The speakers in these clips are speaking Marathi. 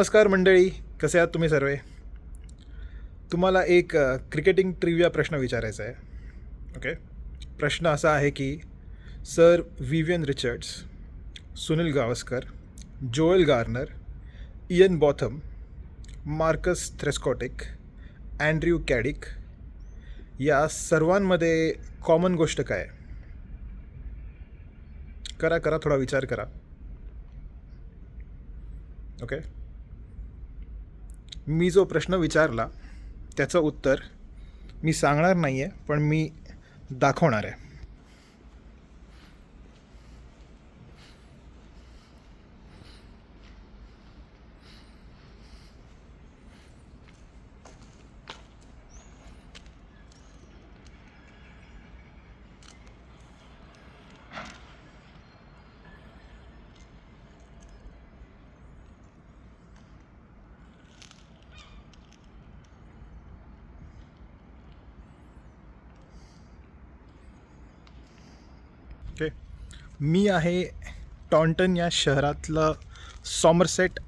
नमस्कार मंडळी कसे आहात तुम्ही सर्व? तुम्हाला एक क्रिकेटिंग ट्रिव्या प्रश्न विचारायचा आहे. ओके प्रश्न असा आहे की sir Vivian Richards Sunil Gavaskar Joel Garner Ian Botham Marcus Trescothick Andrew Caddick या सर्वांमध्ये कॉमन गोष्ट काय? करा करा थोडा विचार करा. ओके मी जो प्रश्न विचारला त्याचं उत्तर मी सांगणार नाही आहे पण मी दाखवणार आहे. ओके. मी आहे टॉन्टन या शहरातलं Somerset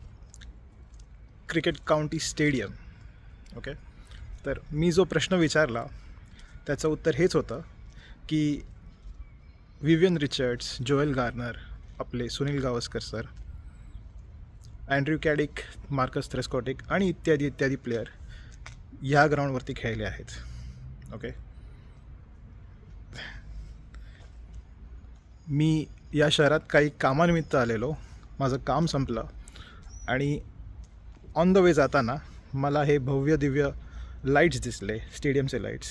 cricket county stadium. Okay. तर मी जो प्रश्न विचारला त्याचं उत्तर हेच होतं की विवियन रिचर्ड्स जोएल गार्नर आपले Sunil Gavaskar sir Andrew Caddick Marcus Trescothick आणि इत्यादी इत्यादी प्लेयर ह्या ग्राउंडवरती खेळले आहेत. ओके. मी या शहरात काही कामानिमित्त आलेलो. माझं काम संपलं. आणि ऑन द वे जाताना मला हे भव्य दिव्य लाईट्स दिसले स्टेडियमचे लाईट्स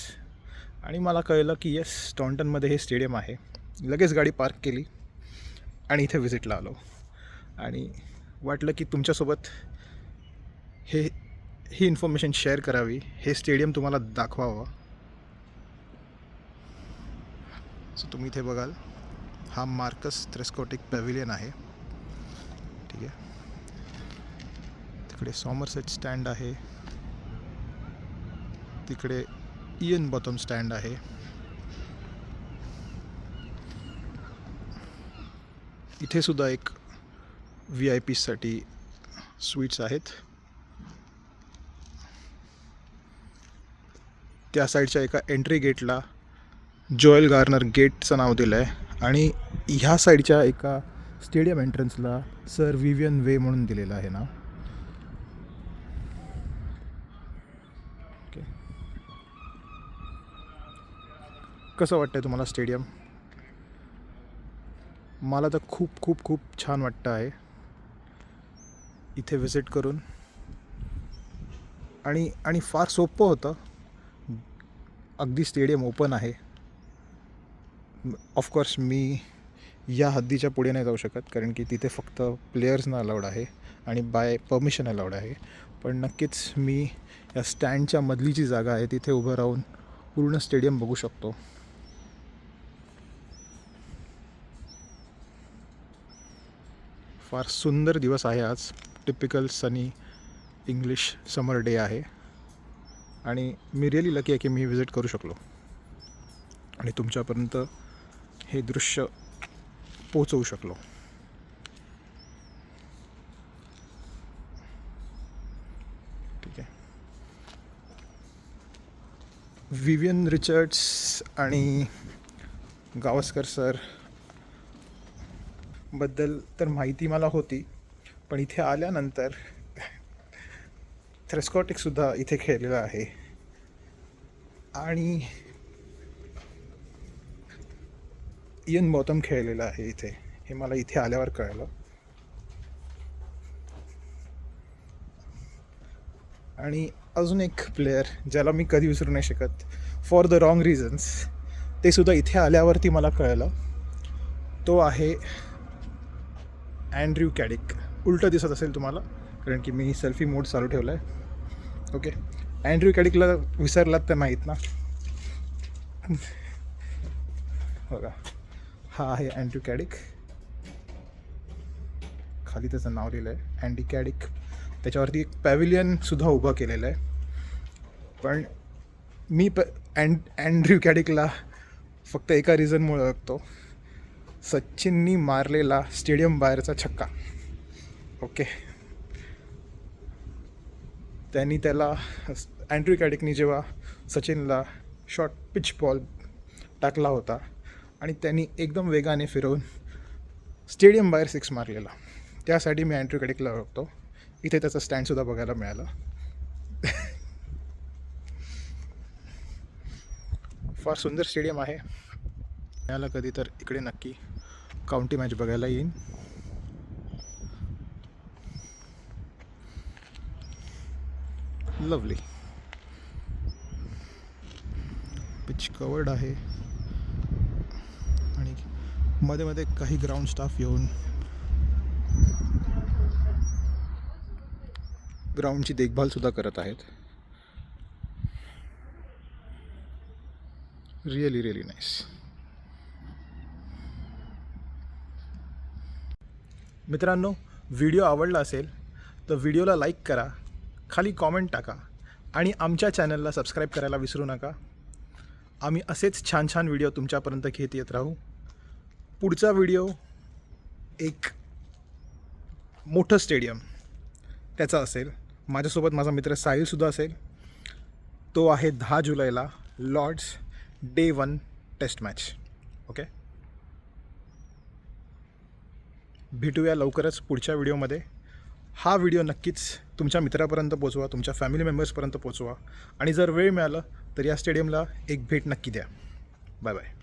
आणि मला कळलं की येस टॉन्टनमध्ये हे स्टेडियम आहे. लगेच गाडी पार्क केली आणि इथे व्हिजिटला आलो. आणि वाटलं की तुमच्यासोबत हे ही इन्फॉर्मेशन शेअर करावी हे स्टेडियम तुम्हाला दाखवावं. सो तुम्ही इथे बघाल. हा मार्कस थ्रेस्कॉटिक पॅव्हिलियन आहे. ठीक आहे. तिकडे सॉमरसेट स्टँड आहे. तिकडे इयन बॉटम स्टँड आहे. इथे सुद्धा एक व्ही आय पीसाठी स्वीट्स आहेत. त्या साईडच्या एका एंट्री गेटला जोएल गार्नर गेटचं नाव दिलं आहे आणि ह्या साईडच्या एका स्टेडियम एंट्रन्सला सर विवियन वे म्हणून दिलेलं आहे ना. ओके कसं वाटतंय तुम्हाला स्टेडियम? मला तर खूप खूप खूप छान वाटतं आहे. इथे व्हिजिट करून. आणि आणि फार सोपं होतं. अगदी स्टेडियम ओपन आहे. ऑफकोर्स मी या हद्दीच्या पुढे नाही जाऊ शकत कारण की तिथे फक्त प्लेयर्सना अलाउड आहे आणि बाय परमिशन अलाउड आहे. पण नक्कीच मी या स्टँडच्या मधली जी जागा आहे तिथे उभं राहून पूर्ण स्टेडियम बघू शकतो. फार सुंदर दिवस आहे आज. Typical sunny English summer day आहे. आणि मी रिअली लकी आहे की मी व्हिजिट करू शकलो. आणि तुमच्यापर्यंत हे दृश्य पोचवू शकलो. ठीक आहे. विवियन रिचर्ड्स आणि गावस्कर सरबद्दल तर माहिती मला होती पण इथे आल्यानंतर थ्रेस्कॉटिकसुद्धा इथे खेळलेलं आहे. आणि इयन बॉटम खेळलेलं आहे इथे. हे मला इथे आल्यावर कळलं. आणि अजून एक प्लेयर ज्याला मी कधी विसरू नाही शकत फॉर द रॉंग रिझन्स ते सुद्धा इथे आल्यावरती मला कळलं. तो आहे अँड्र्यू कॅडिक उलटं दिसत असेल तुम्हाला कारण की मी सेल्फी मोड चालू ठेवला आहे ओके अँड्र्यू कॅडिकला विसरलात तर नाहीत ना? बघा. हा आहे अँड्र्यू कॅडिक खाली त्याचं नाव लिहिलं आहे अँडी कॅडिक त्याच्यावरती एक पॅव्हिलियनसुद्धा उभं केलेलं आहे. पण मी प अँड अँड्र्यू कॅडिकला फक्त एका रिझनमुळे ओळखतो. सचिननी मारलेला स्टेडियम बाहेरचा छक्का. ओके त्यांनी त्याला अँड्र्यू कॅडिकनी जेव्हा सचिनला शॉर्ट पिच बॉल टाकला होता आणि त्यांनी एकदम वेगाने फिरवून स्टेडियम बाहेर सिक्स मारलेला. त्यासाठी मी अँट्री कडेकला ओळखतो इथे त्याचा स्टँडसुद्धा बघायला मिळाला. फार सुंदर स्टेडियम आहे. मिळालं कधी तर इकडे नक्की. काउंटी मॅच बघायला येईन. लवली पिच कवर्ड आहे. मध्ये मध्ये काही ग्राउंड स्टाफ येऊन ग्राउंडची देखभालसुद्धा करत आहेत. रिअली रिअली नाईस मित्रांनो व्हिडिओ आवडला असेल तर व्हिडिओला लाईक करा खाली कॉमेंट टाका आणि आमच्या चॅनलला सबस्क्राईब करायला विसरू नका. आम्ही असेच छान छान व्हिडिओ तुमच्यापर्यंत घेत येत राहू. पुढचा व्हिडिओ एक मोठं स्टेडियम त्याचा असेल. माझ्यासोबत माझा मित्र साहिलसुद्धा असेल. तो आहे दहा जुलैला Lord's day one test match. Okay? भेटूया लवकरच पुढच्या व्हिडिओमध्ये. हा व्हिडिओ नक्कीच तुमच्या मित्रापर्यंत पोचवा तुमच्या फॅमिली मेंबर्सपर्यंत पोचवा आणि जर वेळ मिळाला तर या स्टेडियमला एक भेट नक्की द्या. Bye bye.